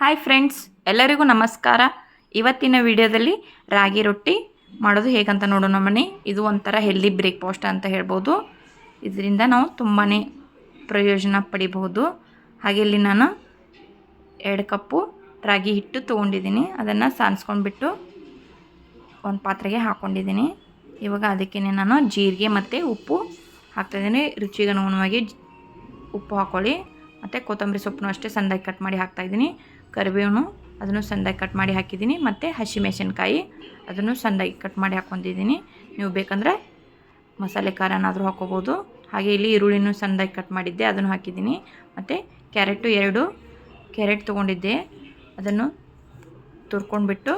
Hi friends ಎಲ್ಲರಿಗೂ ನಮಸ್ಕಾರ. ಇವತ್ತಿನ ವಿಡಿಯೋದಲ್ಲಿ ರಾಗಿ ರೊಟ್ಟಿ ಮಾಡೋದು ಹೇಗಂತ ನೋಡೋಣ ಮನೆ. ಇದು ಒಂಥರ ಹೆಲ್ದಿ ಬ್ರೇಕ್ಫಾಸ್ಟ್ ಅಂತ ಹೇಳ್ಬೋದು. ಇದರಿಂದ ನಾವು ತುಂಬಾ ಪ್ರಯೋಜನ ಪಡಿಬಹುದು. ಹಾಗೆ ಇಲ್ಲಿ ನಾನು ಎರಡು ಕಪ್ಪು ರಾಗಿ ಹಿಟ್ಟು ತೊಗೊಂಡಿದ್ದೀನಿ. ಅದನ್ನು ಸಾನ್ಸ್ಕೊಂಡ್ಬಿಟ್ಟು ಒಂದು ಪಾತ್ರೆಗೆ ಹಾಕ್ಕೊಂಡಿದ್ದೀನಿ ಇವಾಗ ಅದಕ್ಕೆ ನಾನು ಜೀರಿಗೆ ಮತ್ತು ಉಪ್ಪು ಹಾಕ್ತಾಯಿದ್ದೀನಿ. ರುಚಿಗೆ ಅನುಗುಣವಾಗಿ ಉಪ್ಪು ಹಾಕ್ಕೊಳ್ಳಿ ಮತ್ತು ಕೊತ್ತಂಬರಿ ಸೊಪ್ಪನ್ನು ಅಷ್ಟೇ ಸಂದಾಗಿ ಕಟ್ ಮಾಡಿ ಹಾಕ್ತಾಯಿದ್ದೀನಿ. ಕರಿಬೇವನು ಅದನ್ನು ಸಣ್ಣದಾಗಿ ಕಟ್ ಮಾಡಿ ಹಾಕಿದ್ದೀನಿ. ಮತ್ತು ಹಸಿಮೆಣಸಿನ್ಕಾಯಿ ಅದನ್ನು ಸಂದಾಗಿ ಕಟ್ ಮಾಡಿ ಹಾಕ್ಕೊಂಡಿದ್ದೀನಿ. ನೀವು ಬೇಕಂದರೆ ಮಸಾಲೆ ಖಾರನಾದರೂ ಹಾಕ್ಕೋಬೋದು. ಹಾಗೆ ಇಲ್ಲಿ ಈರುಳ್ಳಿನೂ ಸಣ್ಣದಾಗಿ ಕಟ್ ಮಾಡಿದ್ದೆ, ಅದನ್ನು ಹಾಕಿದ್ದೀನಿ. ಮತ್ತು ಕ್ಯಾರೆಟು ಎರಡು ಕ್ಯಾರೆಟ್ ತೊಗೊಂಡಿದ್ದೆ, ಅದನ್ನು ತುರ್ಕೊಂಡ್ಬಿಟ್ಟು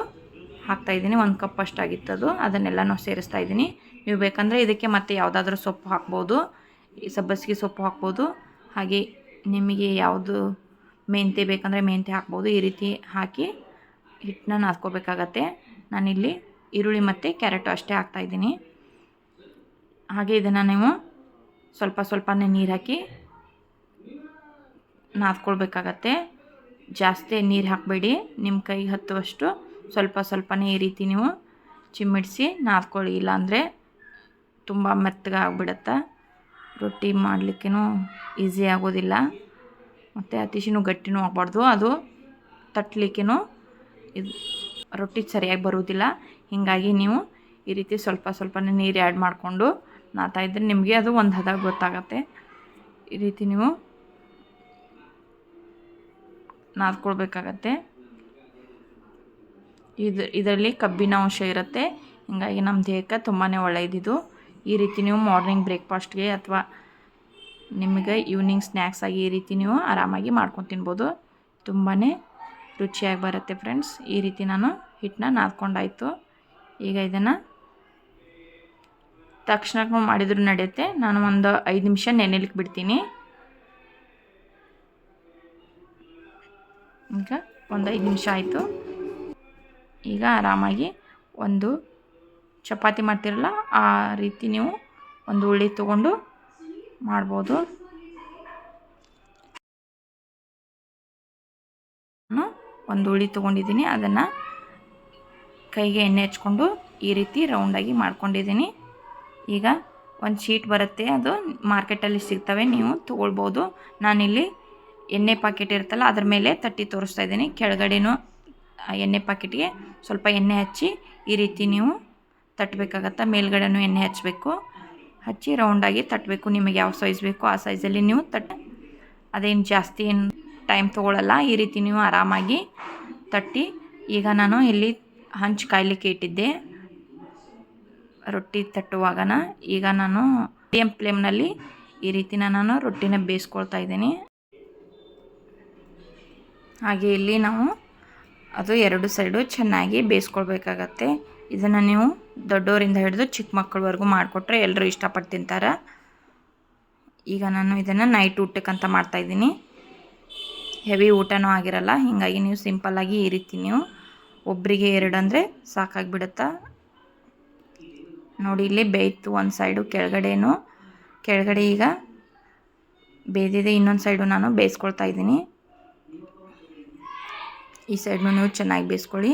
ಹಾಕ್ತಾಯಿದ್ದೀನಿ ಒಂದು ಕಪ್ ಅಷ್ಟಾಗಿತ್ತು ಅದು. ಅದನ್ನೆಲ್ಲನೂ ಸೇರಿಸ್ತಾ ಇದ್ದೀನಿ. ನೀವು ಬೇಕಂದರೆ ಇದಕ್ಕೆ ಮತ್ತೆ ಯಾವುದಾದ್ರೂ ಸೊಪ್ಪು ಹಾಕ್ಬೋದು. ಸಬ್ಬಸಿಗೆ ಸೊಪ್ಪು ಹಾಕ್ಬೋದು. ಹಾಗೆ ನಿಮಗೆ ಯಾವುದು ಮೆಂತೆ ಬೇಕಂದರೆ ಮೆಂತೆ ಹಾಕ್ಬೋದು. ಈ ರೀತಿ ಹಾಕಿ ಹಿಟ್ಟನ್ನ ನಾದ್ಕೋಬೇಕಾಗತ್ತೆ. ನಾನಿಲ್ಲಿ ಈರುಳ್ಳಿ ಮತ್ತು ಕ್ಯಾರೆಟು ಅಷ್ಟೇ ಹಾಕ್ತಾಯಿದ್ದೀನಿ ಹಾಗೆ ಇದನ್ನು ನೀವು ಸ್ವಲ್ಪ ಸ್ವಲ್ಪನೇ ನೀರು ಹಾಕಿ ನಾದ್ಕೊಳ್ಬೇಕಾಗತ್ತೆ. ಜಾಸ್ತಿ ನೀರು ಹಾಕಬೇಡಿ. ನಿಮ್ಮ ಕೈಗೆ ಹತ್ತುವಷ್ಟು ಸ್ವಲ್ಪ ಸ್ವಲ್ಪನೇ ಈ ರೀತಿ ನೀವು ಚಿಮ್ಮಿಡಿಸಿ ನಾದ್ಕೊಳ್ಳಿ. ಇಲ್ಲಾಂದರೆ ತುಂಬ ಮೆತ್ತಗೆ ರೊಟ್ಟಿ ಮಾಡಲಿಕ್ಕೂ ಈಸಿ ಆಗೋದಿಲ್ಲ. ಮತ್ತು ಅತಿಶಿನೂ ಗಟ್ಟಿನೂ ಆಗಬಾರ್ದು. ಅದು ತಟ್ಟಲಿಕ್ಕೂ ಇದು ರೊಟ್ಟಿ ಸರಿಯಾಗಿ ಬರುವುದಿಲ್ಲ. ಹೀಗಾಗಿ ನೀವು ಈ ರೀತಿ ಸ್ವಲ್ಪ ಸ್ವಲ್ಪನೇ ನೀರು ಆ್ಯಡ್ ಮಾಡಿಕೊಂಡು ನಾತಾ ಇದ್ದರೆ ನಿಮಗೆ ಅದು ಒಂದು ಹದ ಗೊತ್ತಾಗತ್ತೆ. ಈ ರೀತಿ ನೀವು ನಾದ್ಕೊಳ್ಬೇಕಾಗತ್ತೆ. ಇದು ಇದರಲ್ಲಿ ಕಬ್ಬಿನ ಅಂಶ ಇರುತ್ತೆ. ಹೀಗಾಗಿ ನಮ್ಮ ದೇಹಕ್ಕೆ ತುಂಬಾ ಒಳ್ಳೆಯದಿದು ಈ ರೀತಿ ನೀವು ಮಾರ್ನಿಂಗ್ ಬ್ರೇಕ್ಫಾಸ್ಟ್ಗೆ ಅಥವಾ ನಿಮಗೆ ಈವ್ನಿಂಗ್ ಸ್ನ್ಯಾಕ್ಸ್ ಆಗಿ ಈ ರೀತಿ ನೀವು ಆರಾಮಾಗಿ ಮಾಡ್ಕೊಂಡು ತಿನ್ಬೋದು. ತುಂಬಾ ರುಚಿಯಾಗಿ ಬರುತ್ತೆ ಫ್ರೆಂಡ್ಸ್ ಈ ರೀತಿ ನಾನು ಹಿಟ್ಟನ್ನ ನಾದ್ಕೊಂಡಾಯಿತು. ಈಗ ಇದನ್ನು ತಕ್ಷಣಕ್ಕೆ ಮಾಡಿದರೂ ನಡೆಯುತ್ತೆ. ನಾನು ಒಂದು ಐದು ನಿಮಿಷ ನೆನೆಲಿಕ್ಕೆ ಬಿಡ್ತೀನಿ. ಈಗ ಒಂದು ಐದು ನಿಮಿಷ ಆಯಿತು. ಈಗ ಆರಾಮಾಗಿ ಒಂದು ಚಪಾತಿ ಮಾಡ್ತಿರಲ್ಲ, ಆ ರೀತಿ ನೀವು ಒಂದು ಉಳ್ಳಿ ತೊಗೊಂಡು ಮಾಡ್ಬೋದು. ನಾನು ಒಂದು ಉಳಿ ತೊಗೊಂಡಿದ್ದೀನಿ. ಅದನ್ನು ಕೈಗೆ ಎಣ್ಣೆ ಹಚ್ಕೊಂಡು ಈ ರೀತಿ ರೌಂಡಾಗಿ ಮಾಡ್ಕೊಂಡಿದ್ದೀನಿ. ಈಗ ಒಂದು ಶೀಟ್ ಬರುತ್ತೆ. ಅದು ಮಾರ್ಕೆಟಲ್ಲಿ ಸಿಗ್ತವೆ. ನೀವು ತೊಗೊಳ್ಬೋದು. ನಾನಿಲ್ಲಿ ಎಣ್ಣೆ ಪಾಕೆಟ್ ಇರುತ್ತಲ್ಲ, ಅದ್ರ ಮೇಲೆ ತಟ್ಟಿ ತೋರಿಸ್ತಾ ಇದ್ದೀನಿ. ಕೆಳಗಡೆನೂ ಆ ಎಣ್ಣೆ ಪಾಕೆಟ್ಗೆ ಸ್ವಲ್ಪ ಎಣ್ಣೆ ಹಚ್ಚಿ ಈ ರೀತಿ ನೀವು ತಟ್ಟಬೇಕಾಗತ್ತೆ ಮೇಲ್ಗಡೆನೂ ಎಣ್ಣೆ ಹಚ್ಚಬೇಕು. ಹಚ್ಚಿ ರೌಂಡಾಗಿ ತಟ್ಟಬೇಕು ನಿಮಗೆ ಯಾವ ಸೈಜ್ ಬೇಕೋ ಆ ಸೈಜಲ್ಲಿ ನೀವು ತಟ್ಟ ಅದೇನು ಜಾಸ್ತಿ ಏನು ಟೈಮ್ ತೊಗೊಳ್ಳಲ್ಲ ಈ ರೀತಿ ನೀವು ಆರಾಮಾಗಿ ತಟ್ಟಿ. ಈಗ ನಾನು ಇಲ್ಲಿ ಹಂಚು ಕಾಯ್ಲಿಕ್ಕೆ ಇಟ್ಟಿದ್ದೆ. ರೊಟ್ಟಿ ತಟ್ಟುವಾಗನ ಈಗ ನಾನು ಮೀಡಿಯಂ ಫ್ಲೇಮ್ನಲ್ಲಿ ಈ ರೀತಿನ ನಾನು ರೊಟ್ಟಿನ ಬೇಯಿಸ್ಕೊಳ್ತಾ ಇದ್ದೀನಿ. ಹಾಗೆ ಇಲ್ಲಿ ನಾವು ಅದು ಎರಡು ಸೈಡು ಚೆನ್ನಾಗಿ ಬೇಯಿಸ್ಕೊಳ್ಬೇಕಾಗತ್ತೆ. ಇದನ್ನು ನೀವು ದೊಡ್ಡವರಿಂದ ಹಿಡಿದು ಚಿಕ್ಕ ಮಕ್ಕಳವರೆಗೂ ಮಾಡಿಕೊಟ್ರೆ ಎಲ್ಲರೂ ಇಷ್ಟಪಟ್ಟು ತಿಂತಾರೆ. ಈಗ ನಾನು ಇದನ್ನು ನೈಟ್ ಊಟಕ್ಕಂತ ಮಾಡ್ತಾಯಿದ್ದೀನಿ ಹೆವಿ ಊಟನೂ ಆಗಿರಲ್ಲ, ಹೀಗಾಗಿ ನೀವು ಸಿಂಪಲ್ಲಾಗಿ ಈ ರೀತಿ ನೀವು ಒಬ್ಬರಿಗೆ ಎರಡು ಅಂದರೆ ಸಾಕಾಗಿಬಿಡುತ್ತೆ? ನೋಡಿ, ಇಲ್ಲಿ ಬೇಯ್ತು ಒಂದು ಸೈಡು ಕೆಳಗಡೆನೂ, ಕೆಳಗಡೆ ಈಗ ಬೇದಿದೆ ಇನ್ನೊಂದು ಸೈಡು ನಾನು ಬೇಯಿಸ್ಕೊಳ್ತಾ ಇದ್ದೀನಿ. ಈ ಸೈಡ್ನು ನೀವು ಚೆನ್ನಾಗಿ ಬೇಯಿಸ್ಕೊಳ್ಳಿ.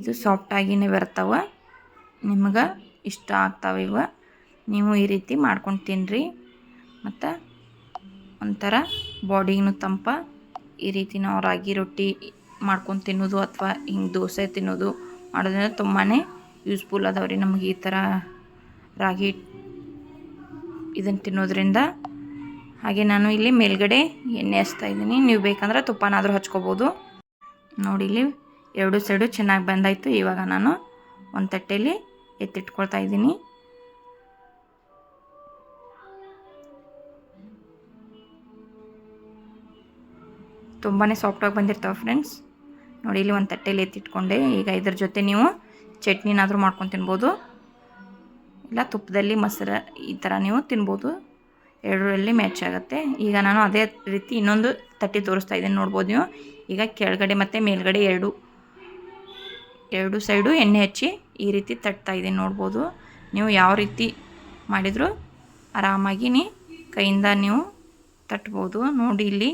ಇದು ಸಾಫ್ಟಾಗಿನೇ ಬರ್ತಾವೆ. ನಿಮಗೆ ಇಷ್ಟ ಆಗ್ತಾವೆ ಇವ. ನೀವು ಈ ರೀತಿ ಮಾಡ್ಕೊಂಡು ತಿನ್ನಿರಿ ಮತ್ತು ಒಂಥರ ಬಾಡಿಗೂ ತಂಪ. ಈ ರೀತಿ ನಾವು ರಾಗಿ ರೊಟ್ಟಿ ಮಾಡ್ಕೊಂಡು ತಿನ್ನೋದು ಅಥವಾ ಹಿಂಗೆ ದೋಸೆ ತಿನ್ನೋದು ಮಾಡೋದ್ರಿಂದ ತುಂಬಾ ಯೂಸ್ಫುಲ್ ಅದಾವ್ರಿ ನಮಗೆ ಈ ಥರ ರಾಗಿ ಇದನ್ನು ತಿನ್ನೋದ್ರಿಂದ. ಹಾಗೆ ನಾನು ಇಲ್ಲಿ ಮೇಲ್ಗಡೆ ಎಣ್ಣೆ ಹಚ್ತಾ ಇದ್ದೀನಿ. ನೀವು ಬೇಕಂದ್ರೆ ತುಪ್ಪನಾದರೂ ಹಚ್ಕೋಬೋದು. ನೋಡಿ ಇಲ್ಲಿ ಎರಡು ಸೈಡು ಚೆನ್ನಾಗಿ ಬಂದಾಯಿತು. ಇವಾಗ ನಾನು ಒಂದು ತಟ್ಟೆಯಲ್ಲಿ ಎತ್ತಿಟ್ಕೊಳ್ತಾ ಇದ್ದೀನಿ. ತುಂಬಾ ಸಾಫ್ಟಾಗಿ ಬಂದಿರ್ತಾವೆ ಫ್ರೆಂಡ್ಸ್ ನೋಡಿ, ಇಲ್ಲಿ ಒಂದು ತಟ್ಟೆಯಲ್ಲಿ ಎತ್ತಿಟ್ಕೊಂಡೆ. ಈಗ ಇದ್ರ ಜೊತೆ ನೀವು ಚಟ್ನಿನಾದರೂ ಮಾಡ್ಕೊಂಡು ತಿನ್ಬೋದು. ಇಲ್ಲ, ತುಪ್ಪದಲ್ಲಿ ಮೊಸರು ಈ ಥರ ನೀವು ತಿನ್ಬೋದು. ಎರಡರಲ್ಲಿ ಮ್ಯಾಚ್ ಆಗುತ್ತೆ. ಈಗ ನಾನು ಅದೇ ರೀತಿ ಇನ್ನೊಂದು ತಟ್ಟಿ ತೋರಿಸ್ತಾ ಇದ್ದೀನಿ. ನೋಡ್ಬೋದು ನೀವು. ಈಗ ಕೆಳಗಡೆ ಮತ್ತು ಮೇಲ್ಗಡೆ ಎರಡು ಎರಡು ಸೈಡು ಎಣ್ಣೆ ಹಚ್ಚಿ ಈ ರೀತಿ ತಟ್ತಾ ಇದ್ದೀನಿ, ನೋಡ್ಬೋದು. ನೀವು ಯಾವ ರೀತಿ ಮಾಡಿದರೂ ಆರಾಮಾಗಿ ನೀ ಕೈಯಿಂದ ನೀವು ತಟ್ಬೋದು. ನೋಡಿ, ಇಲ್ಲಿ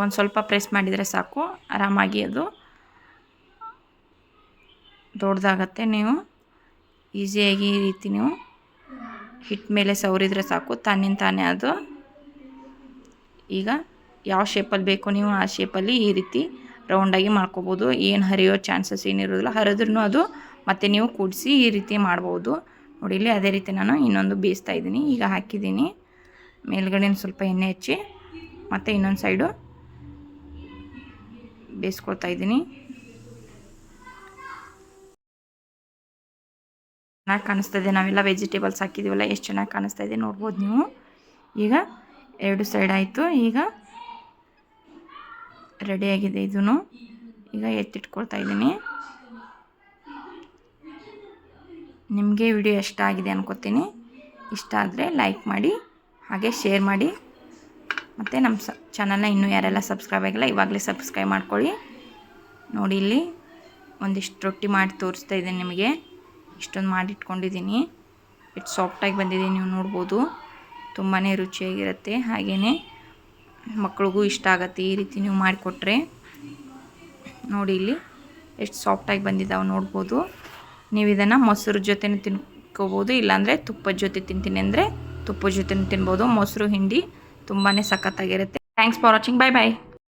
ಒಂದು ಸ್ವಲ್ಪ ಪ್ರೆಸ್ ಮಾಡಿದರೆ ಸಾಕು. ಆರಾಮಾಗಿ ಅದು ದೊಡ್ಡದಾಗತ್ತೆ. ನೀವು ಈಸಿಯಾಗಿ ಈ ರೀತಿ ನೀವು ಹಿಟ್ ಮೇಲೆ ಸವರಿದ್ರೆ ಸಾಕು. ತಾನಿಂದ ತಾನೇ ಅದು. ಈಗ ಯಾವ ಶೇಪಲ್ಲಿ ಬೇಕು ನೀವು ಆ ಶೇಪಲ್ಲಿ ಈ ರೀತಿ ರೌಂಡಾಗಿ ಮಾಡ್ಕೋಬೋದು. ಏನು ಹರಿಯೋ ಚಾನ್ಸಸ್ ಏನಿರೋದಿಲ್ಲ. ಹರಿದ್ರೂ ಅದು ಮತ್ತೆ ನೀವು ಕೂಡಿಸಿ ಈ ರೀತಿ ಮಾಡ್ಬೋದು. ನೋಡಿ, ಇಲ್ಲಿ ಅದೇ ರೀತಿ ನಾನು ಇನ್ನೊಂದು ಬೇಯಿಸ್ತಾ ಇದ್ದೀನಿ. ಈಗ ಹಾಕಿದ್ದೀನಿ. ಮೇಲ್ಗಡೆ ಸ್ವಲ್ಪ ಎಣ್ಣೆ ಹಚ್ಚಿ ಮತ್ತು ಇನ್ನೊಂದು ಸೈಡು ಬೇಯಿಸ್ಕೊಳ್ತಾ ಇದ್ದೀನಿ. ಚೆನ್ನಾಗಿ ಕಾಣಿಸ್ತಾ ಇದೆ. ನಾವೆಲ್ಲ ವೆಜಿಟೇಬಲ್ಸ್ ಹಾಕಿದ್ದೀವಲ್ಲ ಎಷ್ಟು ಚೆನ್ನಾಗಿ ಕಾಣಿಸ್ತಾ ಇದೆ ನೋಡ್ಬೋದು ನೀವು. ಈಗ ಎರಡು ಸೈಡ್ ಆಯಿತು. ಈಗ ರೆಡಿಯಾಗಿದೆ ಇದೂ ಈಗ ಎತ್ತಿಟ್ಕೊಳ್ತಾ ಇದ್ದೀನಿ. ನಿಮಗೆ ವಿಡಿಯೋ ಇಷ್ಟ ಆಗಿದೆ ಅನ್ಕೋತೀನಿ. ಇಷ್ಟ ಆದರೆ ಲೈಕ್ ಮಾಡಿ, ಹಾಗೆ ಶೇರ್ ಮಾಡಿ. ಮತ್ತು ನಮ್ಮ ಸ, ಚಾನಲ್ನ ಇನ್ನೂ ಯಾರೆಲ್ಲ ಸಬ್ಸ್ಕ್ರೈಬ್ ಆಗಿಲ್ಲ, ಇವಾಗಲೇ ಸಬ್ಸ್ಕ್ರೈಬ್ ಮಾಡ್ಕೊಳ್ಳಿ. ನೋಡಿ ಇಲ್ಲಿ ಒಂದಿಷ್ಟು ರೊಟ್ಟಿ ಮಾಡಿ ತೋರಿಸ್ತಾ ಇದ್ದೀನಿ ನಿಮಗೆ. ಇಷ್ಟೊಂದು ಮಾಡಿಟ್ಕೊಂಡಿದ್ದೀನಿ. ಇಟ್ಟು ಸಾಫ್ಟಾಗಿ ಬಂದಿದೆ, ನೀವು ನೋಡ್ಬೋದು. ತುಂಬಾ ರುಚಿಯಾಗಿರುತ್ತೆ ಹಾಗೆಯೇ ಮಕ್ಳಿಗೂ ಇಷ್ಟ ಆಗುತ್ತೆ ಈ ರೀತಿ ನೀವು ಮಾಡಿಕೊಟ್ರೆ. ನೋಡಿ ಇಲ್ಲಿ ಎಷ್ಟು ಸಾಫ್ಟಾಗಿ ಬಂದಿದ್ದಾವೆ ನೋಡ್ಬೋದು. ನೀವು ಇದನ್ನು ಮೊಸರು ಜೊತೆ ತಿನ್ಕೋಬೋದು, ಇಲ್ಲಾಂದರೆ ತುಪ್ಪದ ಜೊತೆ ತಿಂತೀನಿ ಅಂದರೆ ತುಪ್ಪದ ಜೊತೆ ತಿನ್ಬೋದು. ಮೊಸರು, ಹಿಂಡಿ ತುಂಬಾ ಸಖತ್ತಾಗಿರುತ್ತೆ. Thanks for watching bye bye